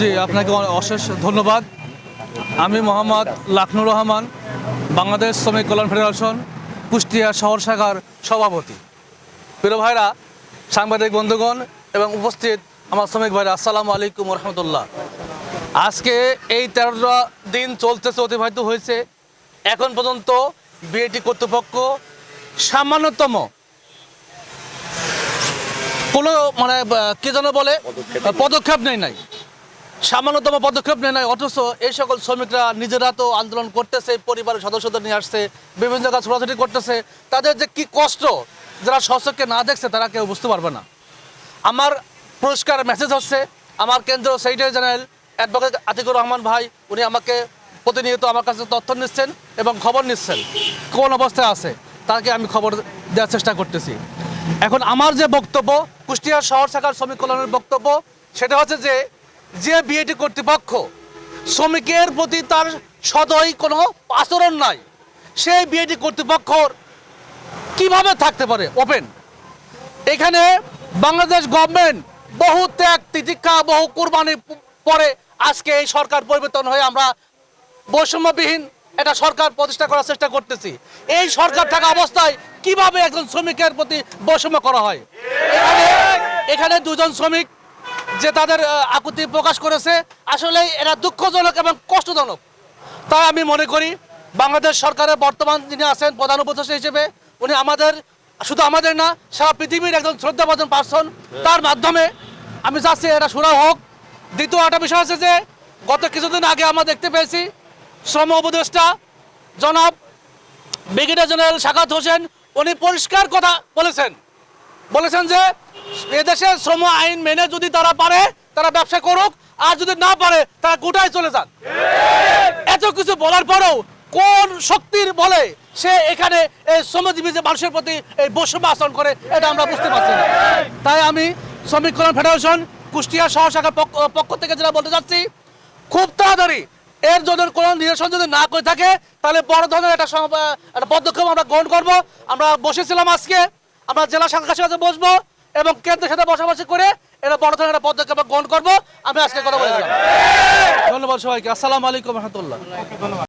জি, আপনাকে অশেষ ধন্যবাদ। আমি মোহাম্মদ লাখনুর রহমান, বাংলাদেশ শ্রমিক কল্যাণ ফেডারেশন, কুষ্টিয়া শহর শাখার সভাপতি। প্রিয় ভাইরা, সাংবাদিক বন্ধুগণ এবং উপস্থিত আমার শ্রমিক ভাইরা, আসসালামু আলাইকুম রহমতুল্লাহ আজকে এই তেরোটা দিন চলতেছে অতিবাহিত হয়েছে। এখন পর্যন্ত বিএটি কর্তৃপক্ষ সামান্যতম কোনো মানে কে যেন বলে, পদক্ষেপ নেই নাই। সামান্যতম পদক্ষেপ নেয় নাই, অথচ এই সকল শ্রমিকরা নিজেরা তো আন্দোলন করতেছে, পরিবারের সদস্যদের নিয়ে আসছে, বিভিন্ন জায়গায় ছোটাছুটি করতেছে। তাদের যে কি কষ্ট, যারা সচক্ষে না দেখছে, তারা কেউ বুঝতে পারবে না। আমার পুরস্কার মেসেজ হচ্ছে, আমার কেন্দ্রীয় secretary general advocate Atikur Rahman ভাই, উনি আমাকে প্রতিনিয়ত আমার কাছে তথ্য নিচ্ছেন এবং খবর নিচ্ছেন। কোন অবস্থায় আছে, তাকে আমি খবর দেওয়ার চেষ্টা করতেছি। এখন আমার যে বক্তব্য, কুষ্টিয়া শহর শাখার শ্রমিক কল্যাণের বক্তব্য, সেটা হচ্ছে যে যে বিএটি কর্তৃপক্ষ শ্রমিকের প্রতি তার সদয় কোনো আচরণ নাই, সেই বিএটি কর্তৃপক্ষর কীভাবে থাকতে পারে? ওপেন এখানে বাংলাদেশ গভর্নমেন্ট বহু ত্যাগ, তিতিক্ষা, বহু কোরবানি পরে আজকে এই সরকার পরিবর্তন হয়ে আমরা বৈষম্যবিহীন এটা সরকার প্রতিষ্ঠা করার চেষ্টা করতেছি। এই সরকার থাকা অবস্থায় কীভাবে একজন শ্রমিকের প্রতি বৈষম্য করা হয়? এখানে দুজন শ্রমিক যে তাদের আকুতি প্রকাশ করেছে, আসলে এরা দুঃখজনক এবং কষ্টজনক। তাই আমি মনে করি, বাংলাদেশ সরকারের বর্তমান যিনি আছেন প্রধান উপদেষ্টা হিসেবে, উনি আমাদের, শুধু আমাদের না, সারা পৃথিবীর একজন শ্রদ্ধাভাজন পার্সন তার মাধ্যমে আমি চাচ্ছি এটা শোনা হোক। দ্বিতীয় একটা বিষয় আছে যে, গত কিছুদিন আগে আমরা দেখতে পেয়েছি, শ্রম উপদেষ্টা জনাব ব্রিগেডিয়ার জেনারেল শাকাত হোসেন, উনি পরিষ্কার কথা বলেছেন। বলেছেন যে এদেশে শ্রম আইন মেনে যদি তারা পারে, তারা ব্যবসা করুক, আর যদি না পারে, তারা গোটায় চলে যান। এত কিছু বলার পরেও কোন শক্তির বলে সে এখানে এই শ্রমজীবী যে মানুষের প্রতি এই বৈষম্য আচরণ করে, এটা আমরা বুঝতে পারছি না। তাই আমি শ্রমিক কল্যাণ ফেডারেশন, কুষ্টিয়া সহ শাখার পক্ষ পক্ষ থেকে যেটা বলতে চাচ্ছি, খুব তাড়াতাড়ি এর জন্য কোনো নিরসন যদি না করে থাকে, তাহলে বড় ধরনের একটা একটা পদক্ষেপ আমরা গ্রহণ করব। আমরা বসেছিলাম আজকে। আমরা জেলা শাখার সাথে বসবো এবং কেন্দ্রের সাথে বসাবসি করে এটা বড় ধরনের একটা পদক্ষেপ গ্রহণ করব। আমি আজকে কথা বলেছিলাম ধন্যবাদ সবাইকে। আসসালাম আলাইকুম রহমতুল্লাহ।